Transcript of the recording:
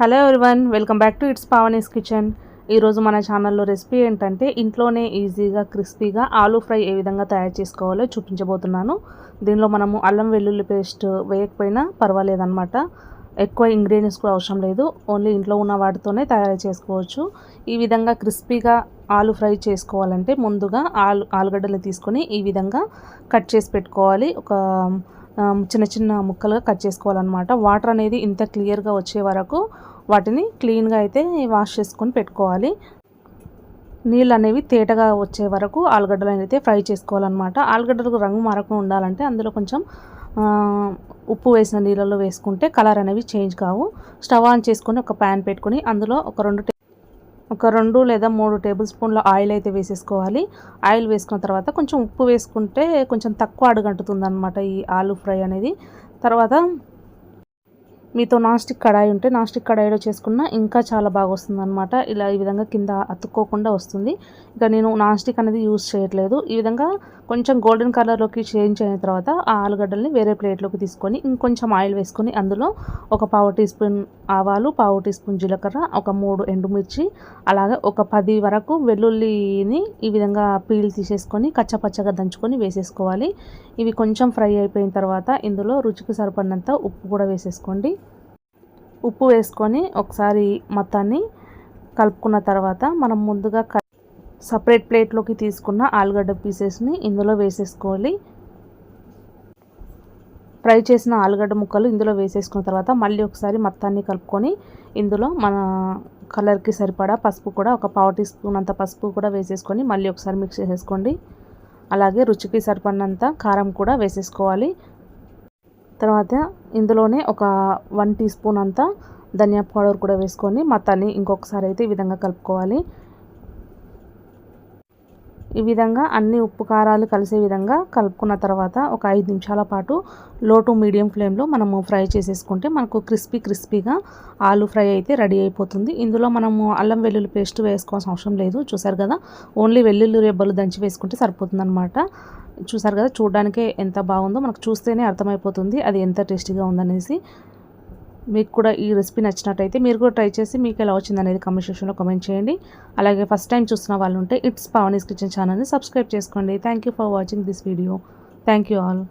Hello everyone welcome back to it's Pavani's kitchen. ఈరోజు మన ఛానల్లో రెసిపీ ఏంటంటే ఇంట్లోనే ఈజీగా క్రిస్పీగా ఆలూ ఫ్రై ఏ విధంగా తయారు చేసుకోవాలో చూపించబోతున్నాను. దీనిలో మనము అల్లం వెల్లుల్లి పేస్ట్ వేయకపోయినా పర్వాలేదన్నమాట. ఎక్కువ ఇంగ్రీడియంట్స్ కూడా అవసరం లేదు. ఓన్లీ ఇంట్లో ఉన్న వాటితోనే తయారు చేసుకోవచ్చు. ఈ విధంగా క్రిస్పీగా ఆలు ఫ్రై చేసుకోవాలంటే ముందుగా ఆలు ఆలుగడ్డలు తీసుకొని ఈ విధంగా కట్ చేసి పెట్టుకోవాలి. ఒక చిన్న చిన్న ముక్కలుగా కట్ చేసుకోవాలన్నమాట. వాటర్ అనేది ఇంత క్లియర్గా వచ్చే వరకు వాటిని క్లీన్గా అయితే వాష్ చేసుకొని పెట్టుకోవాలి. నీళ్ళు అనేవి తేటగా వచ్చే వరకు ఆలుగడ్డలు అయితే ఫ్రై చేసుకోవాలన్నమాట. ఆలుగడ్డలకు రంగు మారకుండా ఉండాలంటే అందులో కొంచెం ఉప్పు వేసిన నీళ్ళలో వేసుకుంటే కలర్ అనేవి చేంజ్ కావు. స్టవ్ ఆన్ చేసుకొని ఒక ప్యాన్ పెట్టుకొని అందులో ఒక రెండు ఒక రెండు లేదా మూడు టేబుల్ స్పూన్ల ఆయిల్ అయితే వేసేసుకోవాలి. ఆయిల్ వేసుకున్న తర్వాత కొంచెం ఉప్పు వేసుకుంటే కొంచెం తక్కువ అడుగంటుతుంది అనమాట ఈ ఆలు ఫ్రై అనేది. తర్వాత మీతో నాస్టిక్ కడాయి ఉంటే నాస్టిక్ కడాయిలో చేసుకున్న ఇంకా చాలా బాగా వస్తుంది అనమాట ఇలా ఈ విధంగా కింద అతుక్కోకుండా వస్తుంది. ఇక నేను నాస్టిక్ అనేది యూస్ చేయట్లేదు. ఈ విధంగా కొంచెం గోల్డెన్ కలర్లోకి చేంజ్ అయిన తర్వాత ఆ ఆలుగడ్డల్ని వేరే ప్లేట్లోకి తీసుకొని ఇంకొంచెం ఆయిల్ వేసుకొని అందులో ఒక పావు టీ స్పూన్ ఆవాలు పావు టీ స్పూన్ జీలకర్ర ఒక మూడు ఎండుమిర్చి అలాగే ఒక పది వరకు వెల్లుల్లిని ఈ విధంగా పీల్ తీసేసుకొని కచ్చపచ్చగా దంచుకొని వేసేసుకోవాలి. ఇవి కొంచెం ఫ్రై అయిపోయిన తర్వాత ఇందులో రుచికి సరిపడినంత ఉప్పు కూడా వేసేసుకోండి. ఉప్పు వేసుకొని ఒకసారి మొత్తాన్ని కలుపుకున్న తర్వాత మనం ముందుగా సపరేట్ ప్లేట్లోకి తీసుకున్న ఆలుగడ్డ పీసెస్ని ఇందులో వేసేసుకోవాలి. ఫ్రై చేసిన ఆలుగడ్డ ముక్కలు ఇందులో వేసేసుకున్న తర్వాత మళ్ళీ ఒకసారి మొత్తాన్ని కలుపుకొని ఇందులో మన కలర్కి సరిపడా పసుపు కూడా ఒక పావు టీ స్పూన్ అంత పసుపు కూడా వేసేసుకొని మళ్ళీ ఒకసారి మిక్స్ చేసేసుకోండి. అలాగే రుచికి సరిపడినంత కారం కూడా వేసేసుకోవాలి. తర్వాత ఇందులోనే ఒక వన్ టీ స్పూన్ అంతా ధనియా పౌడర్ కూడా వేసుకొని మొత్తాన్ని ఇంకొకసారి అయితే ఈ విధంగా కలుపుకోవాలి. ఈ విధంగా అన్ని ఉప్పు కారాలు కలిసే విధంగా కలుపుకున్న తర్వాత ఒక ఐదు నిమిషాల పాటు లో టు మీడియం ఫ్లేమ్లో మనము ఫ్రై చేసేసుకుంటే మనకు క్రిస్పీ క్రిస్పీగా ఆలు ఫ్రై అయితే రెడీ అయిపోతుంది. ఇందులో మనము అల్లం వెల్లుల్లి పేస్ట్ వేసుకోవాల్సిన అవసరం లేదు. చూసారు కదా? ఓన్లీ వెల్లుల్లి రెబ్బలు దంచి వేసుకుంటే సరిపోతుంది అనమాట చూసారు కదా? చూడడానికే ఎంత బాగుందో మనకు చూస్తేనే అర్థమైపోతుంది అది ఎంత టేస్టీగా ఉందనేసి. మీకు కూడా ఈ రెసిపీ నచ్చినట్టయితే మీరు కూడా ట్రై చేసి మీకు ఎలా వచ్చింది అనేది కమెంట్ సెక్షన్లో కమెంట్ చేయండి. అలాగే ఫస్ట్ టైం చూస్తున్న వాళ్ళు ఉంటే ఇట్స్ పవనీస్ కిచెన్ ఛానల్ని సబ్స్క్రైబ్ చేసుకోండి. Thank for watching this video thank all